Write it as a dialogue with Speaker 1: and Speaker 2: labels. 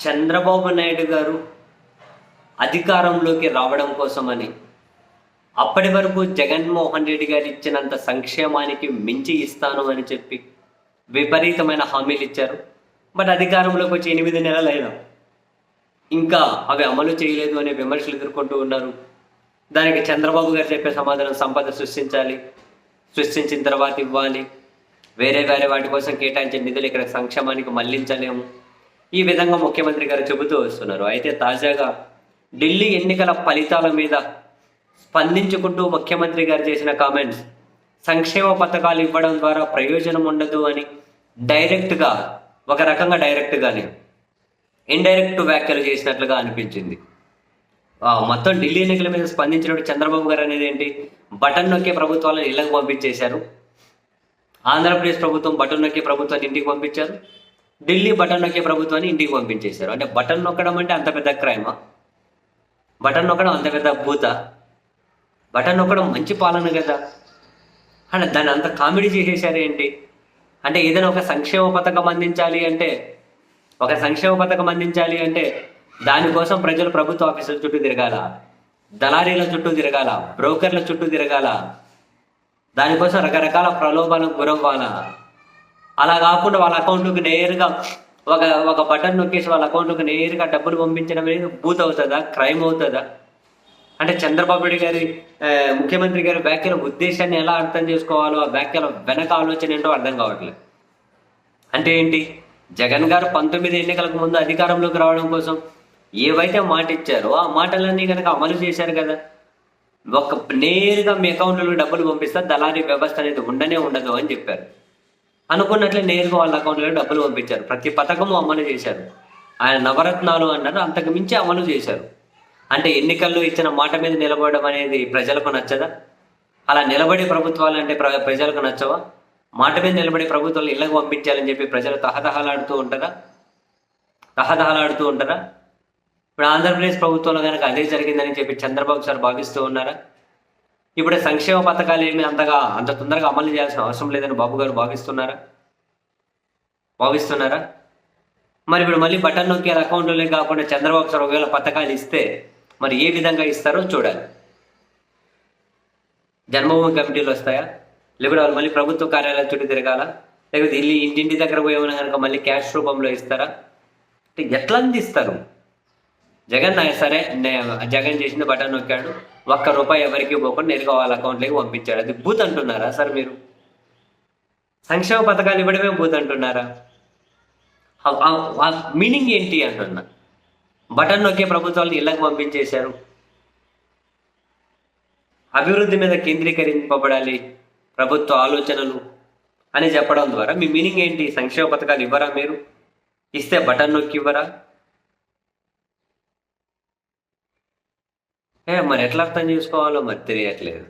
Speaker 1: చంద్రబాబు నాయుడు గారు అధికారంలోకి రావడం కోసమని అప్పటి వరకు జగన్మోహన్ రెడ్డి గారు ఇచ్చినంత సంక్షేమానికి మించి ఇస్తాను అని చెప్పి విపరీతమైన హామీలు ఇచ్చారు. బట్ అధికారంలోకి వచ్చి ఎనిమిది నెలలైనా ఇంకా అవి అమలు చేయలేదు అనే విమర్శలు ఎదుర్కొంటూ ఉన్నారు. దానికి చంద్రబాబు గారు చెప్పే సమాధానం సంపద సృష్టించాలి సృష్టించిన తర్వాత ఇవ్వాలి. వేరే వేరే వాటి కోసం కేటాయించిన నిధులు ఇక్కడ సంక్షేమానికి మళ్ళించలేము. ఈ విధంగా ముఖ్యమంత్రి గారు చెబుతూ వస్తున్నారు. అయితే తాజాగా ఢిల్లీ ఎన్నికల ఫలితాల మీద స్పందించుకుంటూ ముఖ్యమంత్రి గారు చేసిన కామెంట్స్ సంక్షేమ పథకాలు ఇవ్వడం ద్వారా ప్రయోజనం ఉండదు అని డైరెక్ట్గా ఒక రకంగా డైరెక్ట్గానే ఇండైరెక్ట్ వ్యాఖ్యలు చేసినట్లుగా అనిపించింది. మొత్తం ఢిల్లీ ఎన్నికల మీద స్పందించినప్పుడు చంద్రబాబు గారు అనేది ఏంటి? బటన్ నొక్కే ప్రభుత్వాలను ఇళ్ళకు పంపించేశారు. ఆంధ్రప్రదేశ్ ప్రభుత్వం బటన్ నొక్కే ప్రభుత్వాన్ని ఇంటికి పంపించారు. ఢిల్లీ బటన్ నొక్కే ప్రభుత్వాన్ని ఇంటికి పంపించేశారు. అంటే బటన్ నొక్కడం అంటే అంత పెద్ద క్రైమా? బటన్ నొక్కడం అంత పెద్ద భూత? బటన్ నొక్కడం మంచి పాలన కదా? అంటే దాన్ని అంత కామెడీ చేసేసారు ఏంటి? అంటే ఏదైనా ఒక సంక్షేమ పథకం అందించాలి అంటే ఒక సంక్షేమ పథకం అందించాలి అంటే దానికోసం ప్రజలు ప్రభుత్వ ఆఫీసుల చుట్టూ తిరగాల? దళారీల చుట్టూ తిరగాల? బ్రోకర్ల చుట్టూ తిరగాల? దానికోసం రకరకాల ప్రలోభాలకు గురవ్వాలా? అలా కాకుండా వాళ్ళ అకౌంట్కి నేరుగా ఒక ఒక బటన్ నొక్కేసి వాళ్ళ అకౌంట్కి నేరుగా డబ్బులు పంపించడం అనేది బూత్ అవుతుందా? క్రైమ్ అవుతుందా? అంటే చంద్రబాబు నాయుడు గారి ముఖ్యమంత్రి గారి వ్యాఖ్యల ఉద్దేశాన్ని ఎలా అర్థం చేసుకోవాలో ఆ వ్యాఖ్యల వెనక ఆలోచన ఏంటో అర్థం కావట్లేదు. అంటే ఏంటి? జగన్ గారు పంతొమ్మిది ఎన్నికలకు ముందు అధికారంలోకి రావడం కోసం ఏవైతే మాట ఇచ్చారో ఆ మాటలన్నీ కనుక అమలు చేశారు కదా. ఒక నేరుగా మీ అకౌంట్లో డబ్బులు పంపిస్తే దళారీ వ్యవస్థ అనేది ఉండనే ఉండదు అని చెప్పారు. అనుకున్నట్లే నేరుగా వాళ్ళ అకౌంట్లో డబ్బులు పంపించారు. ప్రతి పథకము అమలు చేశారు. ఆయన నవరత్నాలు అన్నారు అంతకు మించి అమలు చేశారు. అంటే ఎన్నికల్లో ఇచ్చిన మాట మీద నిలబడడం అనేది ప్రజలకు నచ్చదా? అలా నిలబడే ప్రభుత్వాలు అంటే ప్ర ప్రజలకు నచ్చవా? మాట మీద నిలబడే ప్రభుత్వాలు ఇళ్ళకు పంపించాలని చెప్పి ప్రజలు తహతహలాడుతూ ఉంటారా తహతహలాడుతూ ఉంటారా ఇప్పుడు ఆంధ్రప్రదేశ్ ప్రభుత్వంలో కనుక అదే జరిగిందని చెప్పి చంద్రబాబు సార్ భావిస్తూ ఉన్నారా? ఇప్పుడు సంక్షేమ పథకాలు ఏమి అంతగా అంత తొందరగా అమలు చేయాల్సిన అవసరం లేదని బాబు గారు భావిస్తున్నారా? భావిస్తున్నారా? మరి ఇప్పుడు మళ్ళీ బటన్ నొక్కి అకౌంట్లోనే కాకుండా చంద్రబాబు సార్ ఒకవేళ పథకాలు ఇస్తే మరి ఏ విధంగా ఇస్తారో చూడాలి. జన్మభూమి కమిటీలు వస్తాయా? లేకపోతే వాళ్ళు మళ్ళీ ప్రభుత్వ కార్యాలయాల చుట్టూ తిరగాల? లేకపోతే ఇల్లు ఇంటింటి దగ్గర పోయి కనుక మళ్ళీ క్యాష్ రూపంలో ఇస్తారా? అంటే ఎట్లా అందిస్తారు? జగన్ సరే జగన్ చేసింది బటన్ నొక్కాడు. ఒక్క రూపాయి ఎవరికి పోకుండా నేరుగా వాళ్ళ అకౌంట్లోకి పంపించాడు. అది బూత్ అంటున్నారా సార్ మీరు? సంక్షేమ పథకాలు ఇవ్వడమే బూత్ అంటున్నారా? మీనింగ్ ఏంటి అంటున్నా? బటన్ నొక్కే ప్రభుత్వాలను ఇళ్ళకి పంపించేశారు. అభివృద్ధి మీద కేంద్రీకరింపబడాలి ప్రభుత్వ ఆలోచనలు అని చెప్పడం ద్వారా మీ మీనింగ్ ఏంటి? సంక్షేమ పథకాలు ఇవ్వరా మీరు? ఇస్తే బటన్ నొక్కి ఇవ్వరా? ఏ మరి ఎట్లా అర్థం చేసుకోవాలో మరి తెలియట్లేదు.